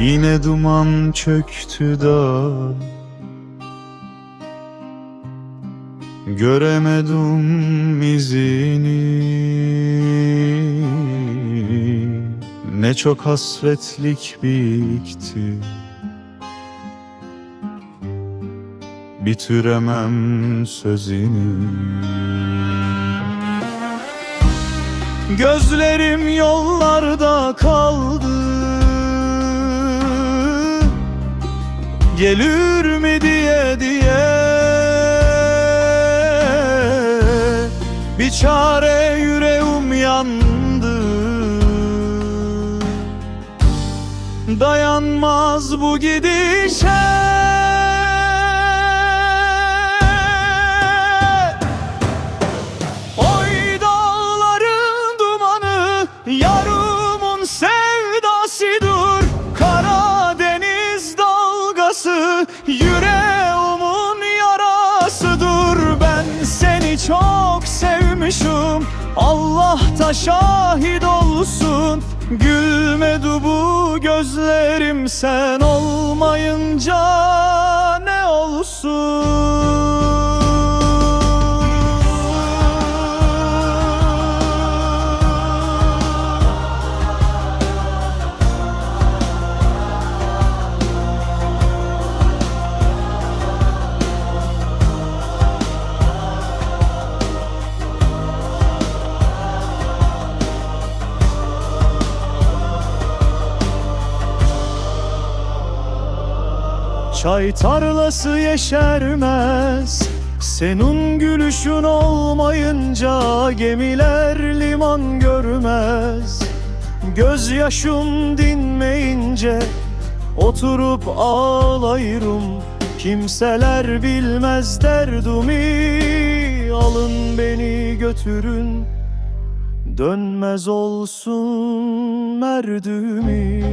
Yine duman çöktü da. Göremedim izini. Ne çok hasretlik birikti. Bitiremem sözünü. Gözlerim yollarda kaldı Gelir mi diye diye. Bir çare yüreğim yandı. Dayanmaz bu gidişe Yüreğimin yarasıdır Ben seni çok sevmişim. Allah da şahit olsun Gülmedi bu gözlerim sen olmayınca ne olsun Çay tarlası yeşermez. Senin gülüşün olmayınca Gemiler liman görmez. Gözyaşım dinmeyince Oturup ağlayırım. Kimseler bilmez derdumi. Alın beni götürün Dönmez olsun merdumi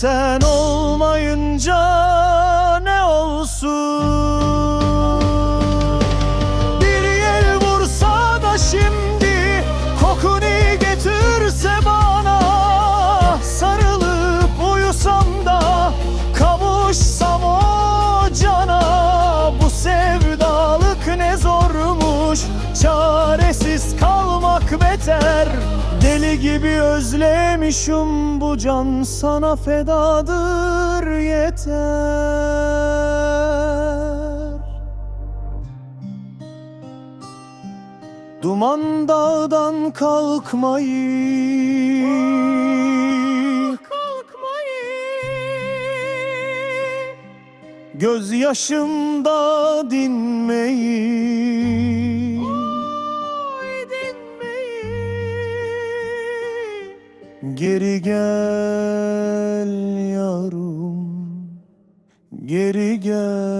sen olmayınca ne olsun? Bir yel vursa da şimdi Kokunu getirse bana Sarılıp uyusam da Kavuşsam o cana. Bu sevdalık ne zormuş Çaresiz kalmak beter Deli gibi özlemişim bu can sana fedadır yeter. Duman dağdan kalkmayı Göz yaşımda dinmeyi Geri gel yarım Geri gel